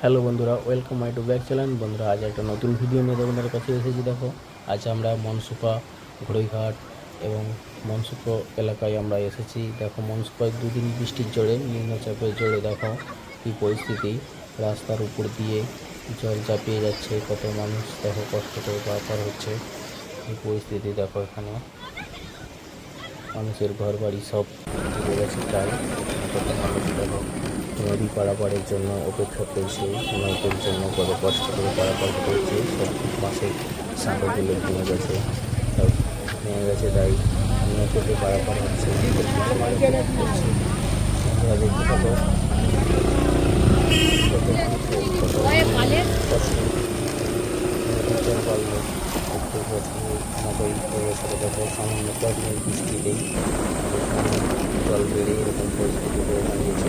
Hello বন্ধুরা welcome my to back channel বন্ধুরা, আজ একটা নতুন ভিডিও নিয়ে তোমাদের কাছে এসেছি, দেখো। আজ আমরা মনসুপা ঘড়ইঘাট এবং মনসুপা এলাকায় আমরা এসেছি। দেখো, মনসুপায় দুদিন বৃষ্টির জোরে, নিম্নচাপের জোরে, দেখো কী পরিস্থিতি। রাস্তার উপর দিয়ে জল চাপিয়ে যাচ্ছে, কত মানুষ, দেখো কষ্ট করে পারাপার হচ্ছে। এই পরিস্থিতি, দেখো এখানে। মানুষের ঘর বাড়ি সব গেছে প্রায়। কত মানুষ, দেখো। নদী পারাপারের জন্য অপেক্ষা করছে, নৌকোর জন্য কত কষ্ট করে পারাপার করছে, সব পাশে সাঁকোগুলো ভেঙে গেছে। ভেঙে গেছে, তাই নৌকোতে পারাপার হচ্ছে সামান্য জল বেড়ে এরকম পরিস্থিতি হয়ে দাঁড়িয়েছে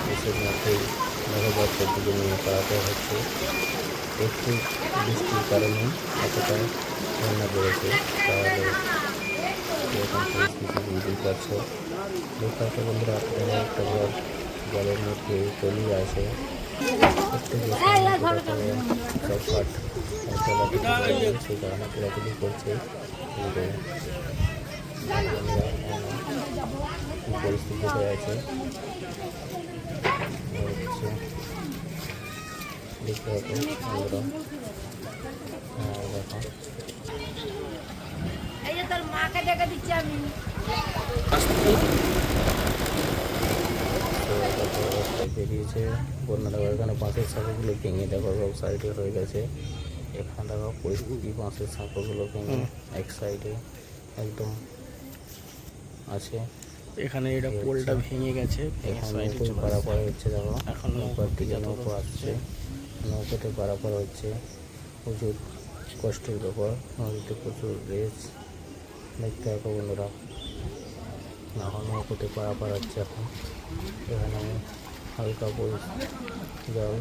দেশের মধ্যেই দেখা যাচ্ছে দিকে নিয়ে পারাতে হচ্ছে একটু বৃষ্টির কারণে এতটা বন্যা পড়েছে তাহলে এরকম পরিস্থিতি বুঝতেই পারছ দেখতে বন্ধুরা আপনারা একটা জল জলের মধ্যে তলিয়ে আসে সেই কারণে তোলাতুলি করছে পরিস্থিতি হয়ে হ্যাঁ বেরিয়েছে বন্যা দেখো এখানে বাঁশের সাঁকোগুলো ভেঙে দেখো সব সাইডে হয়ে গেছে এখানে দেখো পরিস্থিতি বাঁশের সাঁকোগুলো ভেঙে এক সাইডে একদম আছে। এখানে এটা পোলটা ভেঙে গেছে পারাপার হচ্ছে দেখো। এখন নৌকার দিকে নৌকো আসছে। নৌকোতে পারাপার হচ্ছে। প্রচুর কষ্টের ব্যাপার। নদীতে প্রচুর রেস দেখতে থাকো বন্ধুরা। এখন নৌকোতে পারাপার হচ্ছে এখন। এখানে হালকা জল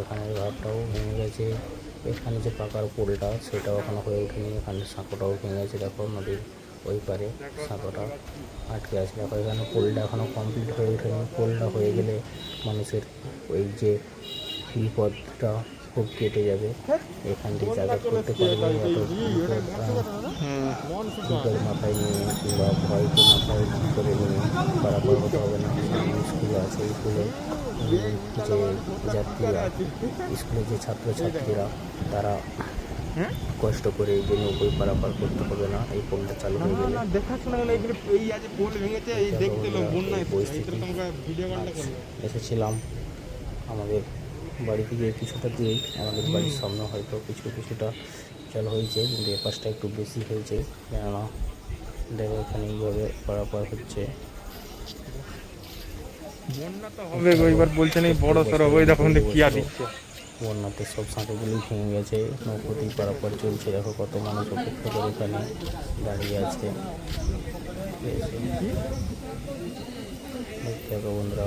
এখানে ঘাটটাও ভেঙে গেছে। এখানে যে পাকার পোলটা সেটাও এখনও হয়ে ওঠেনি। এখানে সাঁকোটাও ভেঙে গেছে দেখো নদীর। ওই পারে সাঁকোটা আটকে আছে। দেখো এখানে পোলটা এখনও কমপ্লিট হয়ে ওঠেনি। পোলটা হয়ে গেলে মানুষের ওই যে বিপদটা খুব কেটে যাবে। এখান থেকে যাতায়াত করতে পারবে আহ, মাথায় নিয়ে কিংবা ভয়কে মাথায় করে নিয়ে পারাপার হতে হবে না। স্কুল আছে স্কুলে যে যাত্রীরা স্কুলে যে ছাত্রছাত্রীরা তারা কষ্ট করে এই যে নৌকোয় পারাপার করতে হবে না এই পোলটা চালু হয়ে গেলে। দেখাশোনা হলো এগুলো এই আজ পোল ভেঙেছে এই দেখতে এলাম বন্যা পরিস্থিতি। তোমরা ভিডিও কলটা করল এসেছিলাম। আমাদের বাড়ি থেকে কিছুটা দূরেই আমাদের বাড়ির সামনে হয়তো কিছু কিছুটা জল হয়েছে কিন্তু এ পাশটা একটু বেশি হয়েছে কেননা দেখো এখানে এইভাবে পারাপার হচ্ছে। বন্যা তো হবে এবার বলছেন এই বড় সড়ো ওই দেখো কি আর দিচ্ছে। বন্যাতে সব সাঁকোগুলি ভেঙে গেছে। নৌকোতেই পারাপার চলছে। দেখো কত মানুষ অপেক্ষা করে এখানে দাঁড়িয়ে আছে। দেখো বন্ধুরা।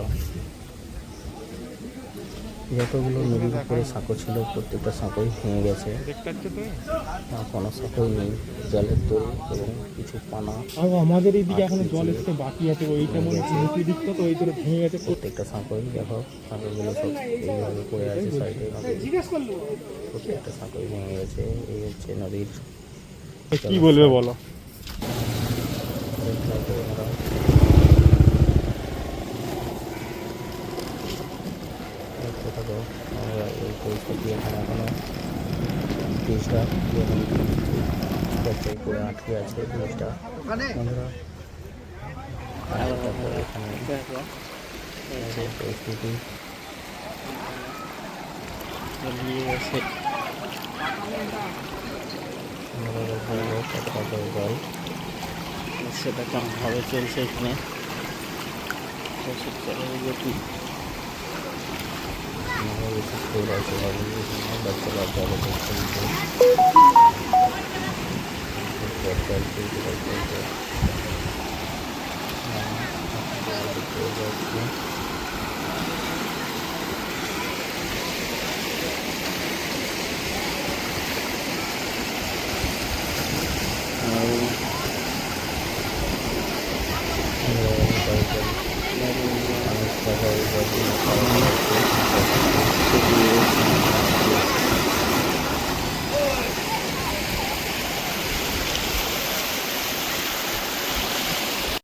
যতগুলো নদীর উপরে সাঁকো ছিল প্রত্যেকটা সাঁকোই ভেঙে গেছে। কোনো সাঁকোই নেই জলের দড়ি এবং কিছু পানা আর আমাদের এইদিকে এখন জল এসতে বাকি আছে ওই কেমন নিচু দিকটা তো ওই করে ভেঙে গেছে। প্রত্যেকটা সাঁকোই দেখো সাঁকোগুলো সব এইভাবে পড়ে আছে সাইডে প্রত্যেকটা সাঁকোই ভেঙে গেছে এই হচ্ছে নদীর কি বলবে বলো দেখতে থাকো বন্ধুরা। দেখতে থাকো আমরা এই পরিস্থিতি এখানে এখনও ব্রিজটা পর্যায়ে করে আটকে আছে ব্রিজটা বন্ধুরা দেখো এখানে দেখো এই পরিস্থিতি তলিয়ে গেছে আমরা দেখব কতটা করে জল সেটা কেমনভাবে চলছে এখানে প্রচুর জলের